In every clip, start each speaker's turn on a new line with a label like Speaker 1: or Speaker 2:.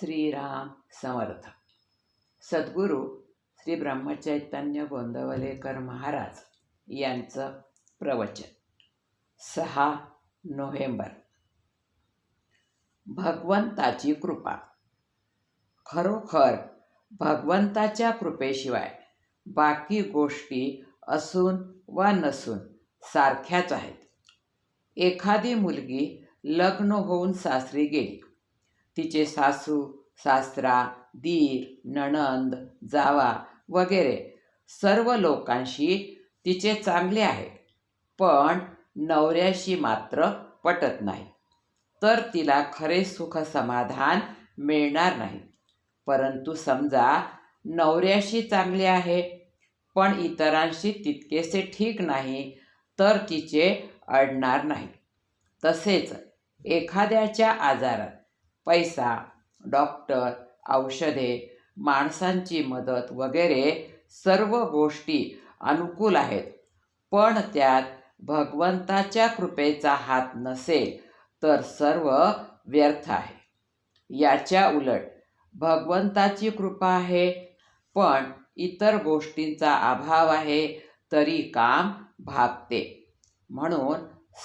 Speaker 1: श्रीराम समर्थ. सद्गुरू श्री ब्रह्मचैतन्य गोंदवलेकर महाराज यांचं प्रवचन. सहा नोव्हेंबर. भगवंताची कृपा. खरोखर भगवंताच्या कृपेशिवाय बाकी गोष्टी असून वा नसून सारख्याच आहेत. एखादी मुलगी लग्न होऊन सासरी गेली. तिचे सासू सासरा दीर नणंद जावा वगैरे सर्व लोकांशी तिचे चांगले आहे पण नवऱ्याशी मात्र पटत नाही. तर तिला खरे सुख समाधान मिळणार नाही. परंतु समजा नवऱ्याशी चांगले आहे पण इतरांशी तितकेसे ठीक नाही तर तिचे अडणार नाही. तसेच एखाद्याच्या आजारात पैसा डॉक्टर औषधे माणसांची मदत वगैरे सर्व गोष्टी अनुकूल आहेत. पण त्यात भगवंताच्या कृपेचा हात नसेल तर सर्व व्यर्थ आहे. याच्या उलट भगवंताची कृपा आहे पण इतर गोष्टींचा अभाव आहे तरी काम भागते. म्हणून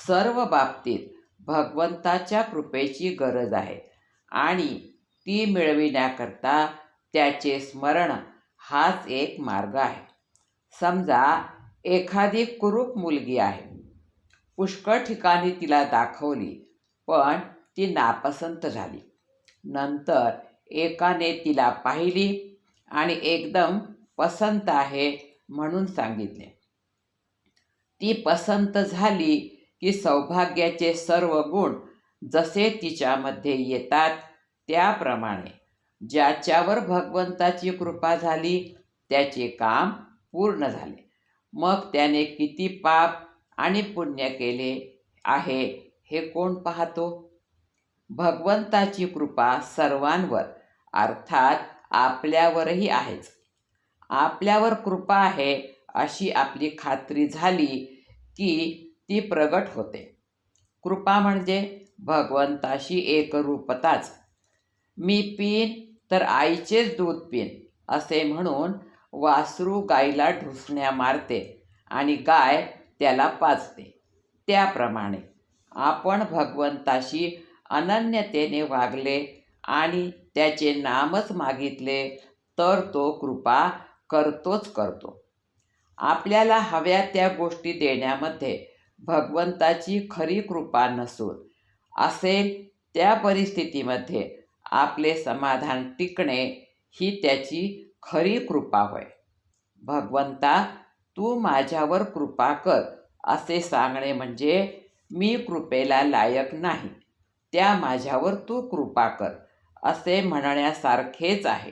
Speaker 1: सर्व बाबतीत भगवंताच्या कृपेची गरज आहे. आणि ती मिळविण्याकरता त्याचे स्मरण हाच एक मार्ग आहे. समजा एखादी कुरूप मुलगी आहे. पुष्कळ ठिकाणी तिला दाखवली पण ती नापसंत झाली. नंतर एकाने तिला पाहिली आणि एकदम पसंत आहे म्हणून सांगितले. ती पसंत झाली की सौभाग्याचे सर्व गुण जसे तिच्यामध्ये येतात त्याप्रमाणे. ज्याच्यावर भगवंताची कृपा झाली त्याचे काम पूर्ण झाले. मग त्याने किती पाप आणि पुण्य केले आहे हे कोण पाहतो? भगवंताची कृपा सर्वांवर अर्थात आपल्यावरही आहेच. आपल्यावर कृपा आहे अशी आपली खात्री झाली की ती प्रगट होते. कृपा म्हणजे भगवंताशी एकरूपताच. मी पीन तर आईचेच दूध पीन असे म्हणून वासरू गाईला ढुसण्या मारते आणि गाय त्याला पाजते. त्याप्रमाणे आपण भगवंताशी अनन्यतेने वागले आणि त्याचे नामच मागितले तर तो कृपा करतोच करतो. आपल्याला हव्या त्या गोष्टी देण्यामध्ये भगवंताची खरी कृपा नसून असेल त्या परिस्थितीमध्ये आपले समाधान टिकणे ही त्याची खरी कृपा होय. भगवंता तू माझ्यावर कृपा कर असे सांगणे म्हणजे मी कृपेला लायक नाही. त्या माझ्यावर तू कृपा कर असे म्हणण्यासारखेच आहे.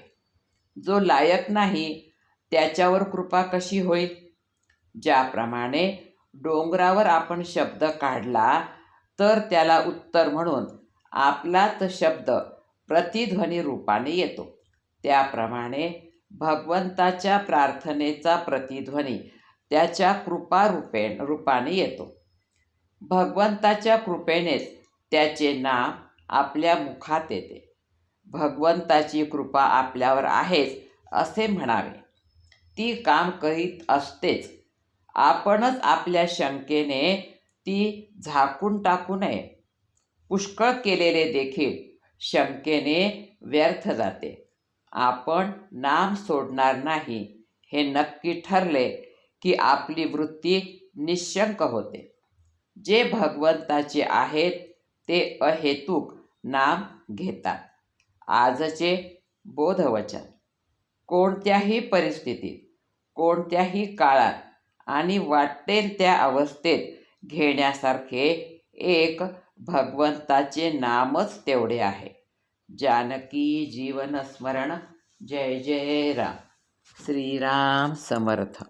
Speaker 1: जो लायक नाही त्याच्यावर कृपा कशी होईल? ज्याप्रमाणे डोंगरावर आपण शब्द काढला तर त्याला उत्तर म्हणून आपलाच शब्द प्रतिध्वनी रूपाने येतो. त्याप्रमाणे भगवंताच्या प्रार्थनेचा प्रतिध्वनी त्याच्या कृपा रूपे रूपाने येतो. भगवंताच्या कृपेनेच त्याचे नाम आपल्या मुखात येते. भगवंताची कृपा आपल्यावर आहेच असे म्हणावे. ती काम करीत असतेच. आपणच आपल्या शंकेने ती झाकून टाकू नये. पुष्कळ केलेले देखील शंकेने व्यर्थ जाते. आपण नाम सोडणार नाही. हे नक्की ठरले की आपली वृत्ती निशंक होते. जे भगवंताचे आहेत ते अहेतुक नाम घेतात. आजचे बोधवचन. कोणत्याही परिस्थितीत कोणत्याही काळात आणि वाटेल त्या अवस्थेत घेण्यासारखे एक भगवंताचे नामच तेवढे आहे. जानकी जीवनस्मरण जय जय राम. श्रीराम समर्थ.